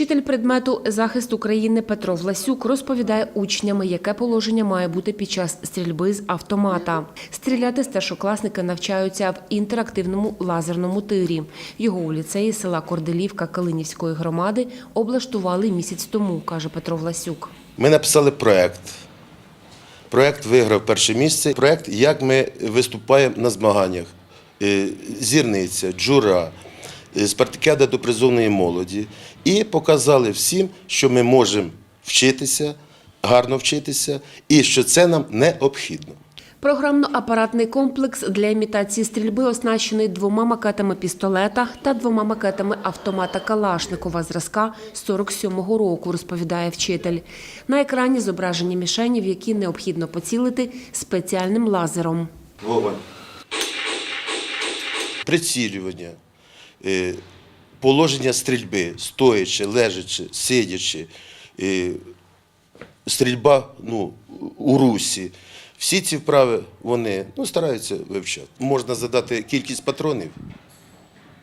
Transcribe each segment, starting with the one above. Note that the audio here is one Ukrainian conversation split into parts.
Вчитель предмету захист України Петро Власюк розповідає учням, яке положення має бути під час стрільби з автомата. Стріляти старшокласники навчаються в інтерактивному лазерному тирі. Його у ліцеї села Корделівка Калинівської громади облаштували місяць тому, каже Петро Власюк. Ми написали проект. Проект виграв перше місце. Проект, як ми виступаємо на змаганнях. Е, Зірниця, джура, спартакіада до призовної молоді. І показали всім, що ми можемо вчитися, гарно вчитися, і що це нам необхідно. Програмно-апаратний комплекс для імітації стрільби оснащений двома макетами пістолета та двома макетами автомата Калашникова зразка 47-го року, розповідає вчитель. На екрані зображені мішені, в які необхідно поцілити спеціальним лазером. Вогонь. Прицілювання, е, положення стрільби, стоячи, лежачи, сидячи, е, стрільба ну, у русі. Всі ці вправи вони ну, стараються вивчати. Можна задати кількість патронів,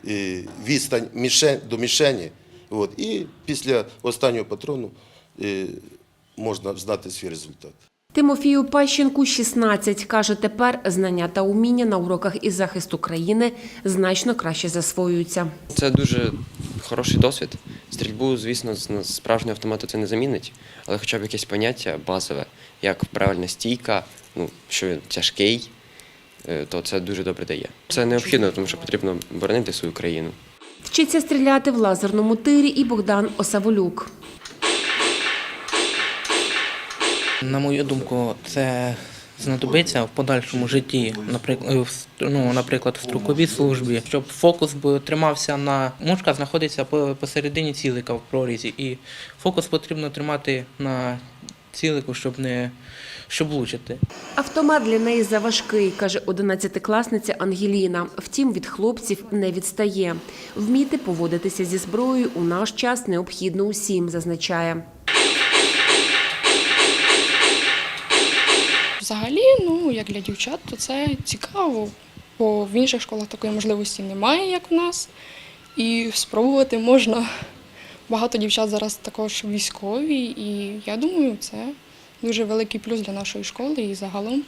е, відстань мішень, до мішені. От, і після останнього патрону е, можна знати свій результат. Тимофію Пащенку 16. Каже, тепер знання та уміння на уроках із захисту країни значно краще засвоюються. Це дуже хороший досвід. Стрільбу, звісно, з справжнього автомату це не замінить, але хоча б якесь поняття базове, як правильна стійка, ну, що він тяжкий, е, то це дуже добре дає. Це необхідно, тому що потрібно боронити свою країну. Вчиться стріляти в лазерному тирі і Богдан Осаволюк. На мою думку, це знадобиться в подальшому житті, наприклад, ну, наприклад, в строковій службі, щоб фокус тримався на мушка знаходиться посередині цілика в прорізі, і фокус потрібно тримати на цілику, щоб не щоб влучити. Автомат для неї заважкий, каже одинадцятикласниця Ангеліна. Втім, від хлопців не відстає. Вміти поводитися зі зброєю у наш час необхідно усім, зазначає. Взагалі, ну як для дівчат, то це цікаво, бо в інших школах такої можливості немає, як в нас. І спробувати можна. Багато дівчат зараз також військові, і я думаю, це дуже великий плюс для нашої школи і загалом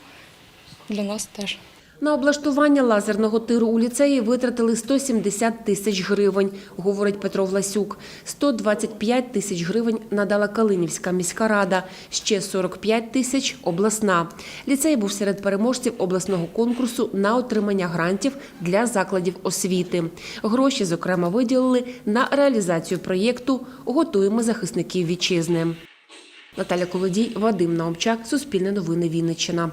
для нас теж. На облаштування лазерного тиру у ліцеї витратили 170 тисяч гривень, говорить Петро Власюк. 125 тисяч гривень надала Калинівська міська рада, ще 45 тисяч – обласна. Ліцей був серед переможців обласного конкурсу на отримання грантів для закладів освіти. Гроші, зокрема, виділили на реалізацію проєкту «Готуємо захисників вітчизни». Наталя Колодій, Вадим Наумчак, Суспільне новини Вінниччина.